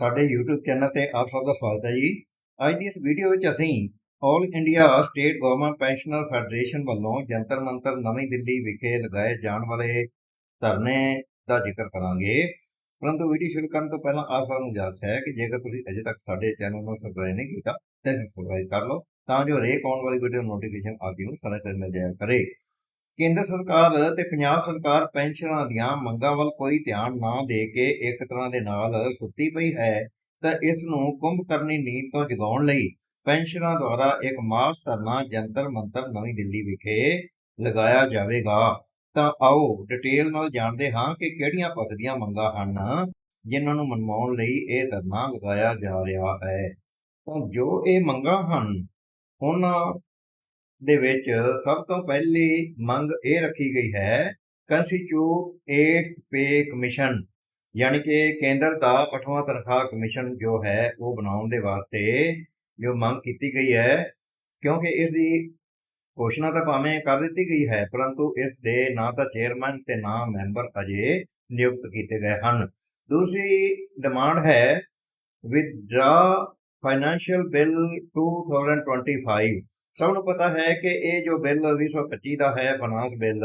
ਸਾਡੇ YouTube channel ਤੇ ਆਪ ਸਭ ਦਾ ਸਵਾਗਤ ਹੈ ਜੀ। ਅੱਜ ਦੀ ਇਸ ਵੀਡੀਓ ਵਿੱਚ ਅਸੀਂ all India state government pensioner federation ਵੱਲੋਂ ਜੰਤਰ ਮੰਤਰ ਨਵੀਂ ਦਿੱਲੀ ਵਿਖੇ ਲਗਾਏ ਜਾਣ ਵਾਲੇ ਧਰਨੇ ਦਾ ਜ਼ਿਕਰ ਕਰਾਂਗੇ। ਪਰੰਤੂ ਵੀਡੀਓ ਸ਼ੁਰੂ ਕਰਨ ਤੋਂ ਪਹਿਲਾਂ ਆਪ ਸਭ ਨੂੰ ਗੁਜ਼ਾਰਿਸ਼ ਹੈ ਕਿ ਜੇਕਰ ਤੁਸੀਂ ਅਜੇ ਤੱਕ ਸਾਡੇ ਚੈਨਲ ਨੂੰ ਸਬਸਕ੍ਰਾਈਬ ਨਹੀਂ ਕੀਤਾ, ਤਾਂ ਸਬਸਕ੍ਰਾਈਬ ਕਰ ਲਓ, ਤਾਂ ਜੋ ਹਰੇਕ ਆਉਣ ਵਾਲੀ ਵੀਡੀਓ ਨੋਟੀਫਿਕੇਸ਼ਨ ਆਪ ਜੀ ਨੂੰ ਸਮੇਂ ਸਿਰ ਮਿਲ ਜਾਇਆ ਕਰੇ। ਕੇਂਦਰ ਸਰਕਾਰ ਤੇ ਪੰਜਾਬ ਸਰਕਾਰ ਪੈਨਸ਼ਨਾਂ ਦੀਆਂ ਮੰਗਾਂ ਵੱਲ ਕੋਈ ਧਿਆਨ ਨਾ ਦੇ ਕੇ ਇੱਕ ਤਰ੍ਹਾਂ ਦੇ ਨਾਲ ਸੁੱਤੀ ਪਈ ਹੈ, ਤਾਂ ਇਸ ਨੂੰ ਕੁੰਭਕਰਨੀ ਨੀਂਦ ਤੋਂ ਜਗਾਉਣ ਲਈ ਪੈਨਸ਼ਨਾਂ ਦੁਆਰਾ ਇੱਕ ਮਾਸ ਧਰਨਾ ਜੰਤਰ ਮੰਤਰ ਨਵੀਂ ਦਿੱਲੀ ਵਿਖੇ ਲਗਾਇਆ ਜਾਵੇਗਾ। ਤਾਂ ਆਓ ਡਿਟੇਲ ਨਾਲ ਜਾਣਦੇ ਹਾਂ ਕਿ ਕਿਹੜੀਆਂ ਪੱਖ ਦੀਆਂ ਮੰਗਾਂ ਹਨ ਜਿਨ੍ਹਾਂ ਨੂੰ ਮਨਵਾਉਣ ਲਈ ਇਹ ਧਰਨਾ ਲਗਾਇਆ ਜਾ ਰਿਹਾ ਹੈ। ਤਾਂ ਜੋ ਇਹ ਮੰਗਾਂ ਹਨ, ਉਹਨਾਂ ਦੇ ਵਿੱਚ ਸਭ ਤੋਂ ਪਹਿਲੀ ਮੰਗ ਇਹ ਰੱਖੀ ਗਈ ਹੈ ਕੰਸਟੀਚਿਊਟ ਪੇ ਕਮਿਸ਼ਨ ਯਾਨੀ ਕਿ ਕੇਂਦਰ ਦਾ ਪਠਵਾ ਤਨਖਾਹ ਕਮਿਸ਼ਨ ਜੋ ਹੈ, ਉਹ ਬਣਾਉਣ ਦੇ ਵਾਸਤੇ ਜੋ ਮੰਗ ਕੀਤੀ ਗਈ ਹੈ, ਕਿਉਂਕਿ ਇਸ ਦੀ ਘੋਸ਼ਣਾ ਤਾਂ ਭਾਵੇਂ ਕਰ ਦਿੱਤੀ ਗਈ ਹੈ, ਪਰੰਤੂ ਇਸ ਦੇ ਨਾ ਤਾਂ ਚੇਅਰਮੈਨ ਤੇ ਨਾ ਮੈਂਬਰ ਅਜੇ ਨਿਯੁਕਤ ਕੀਤੇ ਗਏ ਹਨ। ਦੂਸਰੀ ਡਿਮਾਂਡ ਹੈ ਵਿਦਡਰਾ ਫਾਈਨੈਂਸ਼ੀਅਲ ਬਿੱਲ 2025 ਸਭ ਨੂੰ ਪਤਾ ਹੈ ਕਿ ਇਹ ਜੋ ਬਿੱਲ 2025 ਦਾ ਹੈ ਫਾਈਨਾਂਸ ਬਿੱਲ,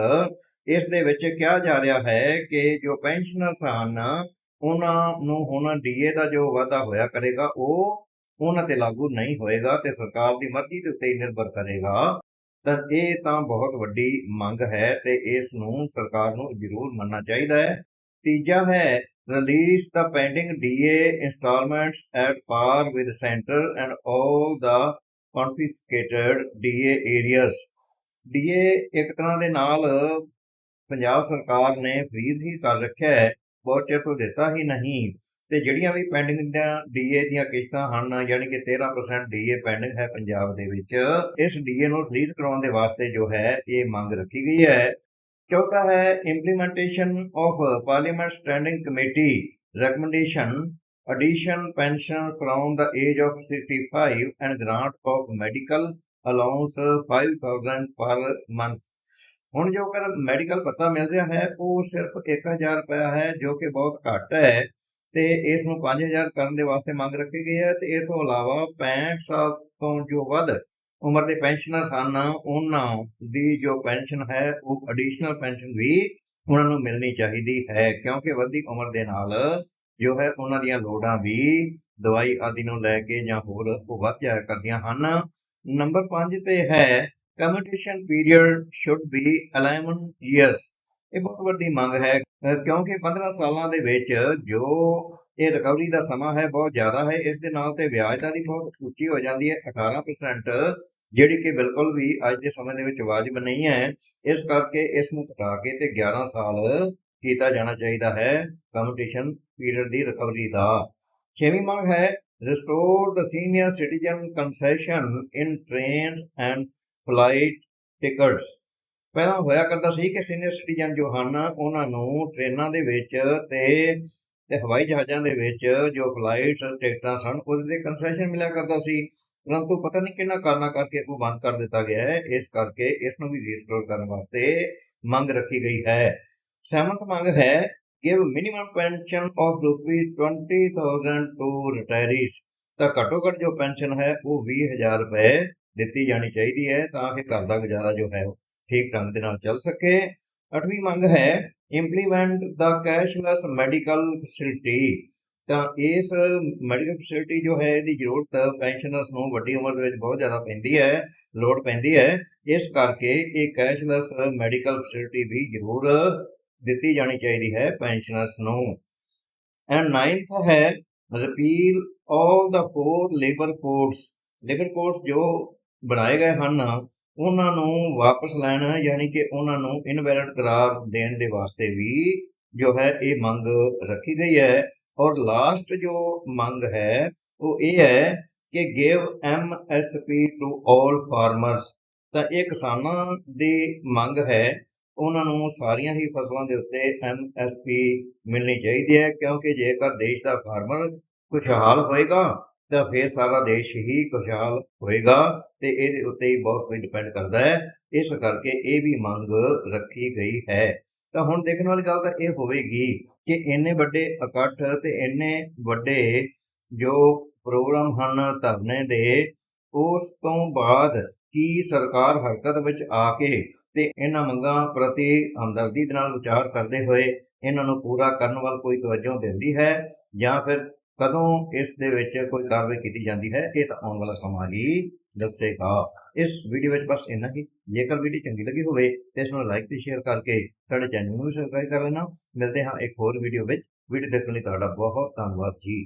ਇਸ ਦੇ ਵਿੱਚ ਕਿਹਾ ਜਾ ਰਿਹਾ ਹੈ ਕਿ ਜੋ ਪੈਨਸ਼ਨਰਸ ਹਨ, ਉਹਨਾਂ ਨੂੰ ਹੁਣ ਡੀਏ ਦਾ ਜੋ ਵਾਅਦਾ ਹੋਇਆ ਕਰੇਗਾ, ਉਹ ਉਹਨਾਂ ਤੇ ਲਾਗੂ ਨਹੀਂ ਹੋਏਗਾ ਤੇ ਸਰਕਾਰ ਦੀ ਮਰਜ਼ੀ ਦੇ ਉੱਤੇ ਹੀ ਨਿਰਭਰ ਕਰੇਗਾ। ਤਾਂ ਇਹ ਤਾਂ ਬਹੁਤ ਵੱਡੀ ਮੰਗ ਹੈ ਤੇ ਇਸ ਨੂੰ ਸਰਕਾਰ ਨੂੰ ਜ਼ਰੂਰ ਮੰਨਣਾ ਚਾਹੀਦਾ ਹੈ। ਤੀਜਾ ਹੈ, release the pending DA installments at par with center and all the confiscated DA areas DA ਇੱਕ ਤਰ੍ਹਾਂ ਦੇ ਨਾਲ ਪੰਜਾਬ ਸਰਕਾਰ ਨੇ ਫ੍ਰੀਜ਼ ਹੀ ਕਰ ਰੱਖਿਆ ਹੈ, ਬਹੁਤ ਚਿਰ ਤੋਂ ਦਿੱਤਾ ਹੀ ਨਹੀਂ। ਤੇ ਜਿਹੜੀਆਂ ਵੀ ਪੈਂਡਿੰਗ ਦੀਆਂ ਡੀਏ ਦੀਆਂ ਕਿਸ਼ਤਾਂ ਹਨ, ਯਾਨੀ ਕਿ 13% ਡੀਏ ਪੈਂਡਿੰਗ ਹੈ ਪੰਜਾਬ ਦੇ ਵਿੱਚ, ਇਸ ਡੀਏ ਨੂੰ ਰਿਲੀਜ਼ ਕਰਾਉਣ ਦੇ ਵਾਸਤੇ ਜੋ ਹੈ, ਇਹ ਮੰਗ ਰੱਖੀ ਗਈ ਹੈ। ਚੌਥਾ ਹੈ implementation of parliament standing committee recommendation addition, pension from the age of 65 and grant of medical allowance 5000 per month. ਹੁਣ ਜੋ ਕਰ ਮੈਡੀਕਲ ਪਤਾ ਮਿਲ ਰਿਹਾ ਹੈ, ਉਹ ਸਿਰਫ 1000 ਰੁਪਇਆ ਹੈ, ਜੋ ਕਿ ਬਹੁਤ ਘੱਟ ਹੈ ਤੇ ਇਸ ਨੂੰ 5000 ਕਰਨ ਦੇ ਵਾਸਤੇ ਮੰਗ ਰੱਖੀ ਗਈ ਹੈ ਤੇ ਇਸ ਤੋਂ ਇਲਾਵਾ 65 ਸਾਲ ਤੋਂ ਜੋ ਵੱਧ ਉਮਰ ਦੇ ਪੈਨਸ਼ਨਰ ਹਨ ਉਹਨਾਂ ਦੀ ਜੋ ਪੈਨਸ਼ਨ ਹੈ, ਉਹ ਐਡੀਸ਼ਨਲ ਪੈਨਸ਼ਨ ਵੀ ਉਹਨਾਂ ਨੂੰ ਮਿਲਣੀ ਚਾਹੀਦੀ ਹੈ, ਕਿਉਂਕਿ ਵੱਧਦੀ ਉਮਰ ਦੇ ਨਾਲ ਜੋ ਹੈ ਉਹਨਾਂ ਦੀਆਂ ਲੋੜਾਂ ਵੀ ਦਵਾਈ ਆਦਿ ਨੂੰ ਲੈ ਕੇ ਜਾਂ ਹੋਰ ਉਹ ਵੱਧ ਜਾਇਆ ਕਰਦੀਆਂ ਹਨ। ਨੰਬਰ 5 ਤੇ ਹੈ commutation period should be 11 years ਇਹ ਬਹੁਤ ਵੱਡੀ ਮੰਗ ਹੈ, ਕਿਉਂਕਿ 15 ਸਾਲਾਂ ਦੇ ਵਿੱਚ ਜੋ ਇਹ ਰਿਕਵਰੀ ਦਾ ਸਮਾਂ ਹੈ ਬਹੁਤ ਜ਼ਿਆਦਾ ਹੈ, ਇਸ ਦੇ ਨਾਲ ਤੇ ਵਿਆਜ ਦਰ ਵੀ ਬਹੁਤ ਉੱਚੀ ਹੋ ਜਾਂਦੀ ਹੈ 18% ਜਿਹੜੀ ਕਿ ਬਿਲਕੁਲ ਵੀ ਅੱਜ ਦੇ ਸਮੇਂ ਦੇ ਵਿੱਚ ਵਾਜਬ ਨਹੀਂ ਹੈ। ਇਸ ਕਰਕੇ ਇਸ ਨੂੰ ਘਟਾ ਕੇ ਤੇ 11 ਸਾਲ ਕੀਤਾ ਜਾਣਾ ਚਾਹੀਦਾ ਹੈ ਕਮਿਊਟੇਸ਼ਨ ਪੀਰੀਅਡ ਦੀ ਰਿਕਵਰੀ ਦਾ। ਛੇਵੀਂ ਮੰਗ ਹੈ, restore the senior citizen concession in trains and flight tickets ਪਹਿਲਾਂ ਹੋਇਆ ਕਰਦਾ ਸੀ ਕਿ ਸੀਨੀਅਰ ਸਿਟੀਜ਼ਨ ਜੋ ਹਨ, ਉਹਨਾਂ ਨੂੰ ਟ੍ਰੇਨਾਂ ਦੇ ਵਿੱਚ ਤੇ ਤੇ ਹਵਾਈ ਜਹਾਜ਼ਾਂ ਦੇ ਵਿੱਚ ਜੋ ਫਲਾਈਟ ਟਿਕਟਾਂ ਸਨ, ਉਹਦੇ ਤੇ ਕੰਸੈਸ਼ਨ ਮਿਲਿਆ ਕਰਦਾ ਸੀ। ਪਰੰਤੂ ਪਤਾ ਨਹੀਂ ਕਿੰਨਾ ਕਾਰਨਾਂ ਕਰਕੇ ਉਹ ਬੰਦ ਕਰ ਦਿੱਤਾ ਗਿਆ ਹੈ। ਇਸ ਕਰਕੇ ਇਸ ਨੂੰ ਵੀ ਰੀਸਟੋਰ ਕਰਨ ਵਾਸਤੇ ਮੰਗ ਰੱਖੀ ਗਈ ਹੈ। ਸਹਿਮਤ ਮੰਗ ਹੈ, give minimum pension of rupees 20000 to retirees ਤਾਂ ਘੱਟੋ ਘੱਟ ਜੋ ਪੈਨਸ਼ਨ ਹੈ, ਉਹ 20000 ਰੁਪਏ ਦਿੱਤੀ ਜਾਣੀ ਚਾਹੀਦੀ ਹੈ, ਤਾਂ ਕਿ ਘਰ ਦਾ ਗੁਜ਼ਾਰਾ ਜੋ ਹੈ, ਉਹ ਠੀਕ ਢੰਗ ਦੇ ਨਾਲ ਚੱਲ ਸਕੇ। ਅੱਠਵੀਂ ਮੰਗ ਹੈ ਇੰਪਲੀਮੈਂਟ ਦਾ ਕੈਸ਼ਲੈਸ ਮੈਡੀਕਲ ਫੈਸਿਲਿਟੀ ਤਾਂ ਇਸ ਮੈਡੀਕਲ ਫੈਸਿਲਿਟੀ ਜੋ ਹੈ, ਇਹਦੀ ਜ਼ਰੂਰਤ ਪੈਨਸ਼ਨਰਸ ਨੂੰ ਵੱਡੀ ਉਮਰ ਦੇ ਵਿੱਚ ਬਹੁਤ ਜ਼ਿਆਦਾ ਪੈਂਦੀ ਹੈ, ਲੋੜ ਪੈਂਦੀ ਹੈ। ਇਸ ਕਰਕੇ ਇਹ ਕੈਸ਼ਲੈਸ ਮੈਡੀਕਲ ਫੈਸਿਲਿਟੀ ਵੀ ਜ਼ਰੂਰ ਦਿੱਤੀ ਜਾਣੀ ਚਾਹੀਦੀ ਹੈ ਪੈਨਸ਼ਨਰਸ ਨੂੰ। ਐਂਡ ਨਾਈਨਥ ਹੈ repeal all the four labour codes labour codes ਜੋ ਬਣਾਏ ਗਏ ਹਨ, ਉਹਨਾਂ ਨੂੰ ਵਾਪਸ ਲੈਣ, ਯਾਨੀ ਕਿ ਉਹਨਾਂ ਨੂੰ ਇਨਵੈਲਿਡ ਕਰਾਰ ਦੇਣ ਦੇ ਵਾਸਤੇ ਵੀ ਜੋ ਹੈ ਇਹ ਮੰਗ ਰੱਖੀ ਗਈ ਹੈ। ਔਰ ਲਾਸਟ ਜੋ ਮੰਗ ਹੈ, ਉਹ ਇਹ ਹੈ ਕਿ give M S P to all farmers ਤਾਂ ਇਹ ਕਿਸਾਨਾਂ ਦੀ ਮੰਗ ਹੈ ਉਹਨਾਂ ਨੂੰ ਸਾਰੀਆਂ ਹੀ ਫਸਲਾਂ ਦੇ ਉੱਤੇ ਐਮਐਸਪੀ ਮਿਲਣੀ ਚਾਹੀਦੀ ਹੈ, ਕਿਉਂਕਿ ਜੇਕਰ ਦੇਸ਼ ਦਾ ਫਾਰਮਰ ਖੁਸ਼ਹਾਲ ਹੋਏਗਾ, ਤਾਂ ਫਿਰ ਸਾਰਾ ਦੇਸ਼ ਹੀ ਖੁਸ਼ਹਾਲ ਹੋਏਗਾ ਤੇ ਇਹਦੇ ਉੱਤੇ ਹੀ ਬਹੁਤ ਕੁਝ ਡਿਪੈਂਡ ਕਰਦਾ ਹੈ। ਇਸ ਕਰਕੇ ਇਹ ਵੀ ਮੰਗ ਰੱਖੀ ਗਈ ਹੈ। ਤਾਂ ਹੁਣ ਦੇਖਣ ਵਾਲੀ ਗੱਲ ਤਾਂ ਇਹ ਹੋਵੇਗੀ ਕਿ ਇੰਨੇ ਵੱਡੇ ਇਕੱਠ ਤੇ ਇੰਨੇ ਵੱਡੇ ਜੋ ਪ੍ਰੋਗਰਾਮ ਹਨ ਧਰਨੇ ਦੇ, ਉਸ ਤੋਂ ਬਾਅਦ ਕੀ ਸਰਕਾਰ ਹਰਕਤ ਵਿੱਚ ਆ ਕੇ ਤੇ ਇਹਨਾਂ ਮੰਗਾਂ ਪ੍ਰਤੀ ਹਮਦਰਦੀ ਦੇ ਨਾਲ ਵਿਚਾਰ ਕਰਦੇ ਹੋਏ ਇਹਨਾਂ ਨੂੰ ਪੂਰਾ ਕਰਨ ਵੱਲ ਕੋਈ ਤਵੱਜੋ ਦਿੰਦੀ ਹੈ ਜਾਂ ਫਿਰ ਕਦੋਂ ਇਸ ਦੇ ਵਿੱਚ ਕੋਈ ਕਾਰਵਾਈ ਕੀਤੀ ਜਾਂਦੀ ਹੈ, ਇਹ ਤਾਂ ਆਉਣ ਵਾਲਾ ਸਮਾਂ ਹੀ ਦੱਸੇਗਾ। ਇਸ ਵੀਡੀਓ ਵਿੱਚ ਬਸ ਇੰਨਾ ਹੀ। ਜੇਕਰ ਵੀਡੀਓ ਚੰਗੀ ਲੱਗੀ ਹੋਵੇ ਤੇ ਇਸ ਨੂੰ ਲਾਈਕ ਤੇ ਸ਼ੇਅਰ ਕਰਕੇ ਸਾਡੇ ਚੈਨਲ ਨੂੰ ਸਬਸਕ੍ਰਾਈਬ ਕਰ ਲੈਣਾ। ਮਿਲਦੇ ਹਾਂ ਇੱਕ ਹੋਰ ਵੀਡੀਓ ਵਿੱਚ। ਵੀਡੀਓ ਦੇਖਣ ਲਈ ਤੁਹਾਡਾ ਬਹੁਤ ਧੰਨਵਾਦ ਜੀ।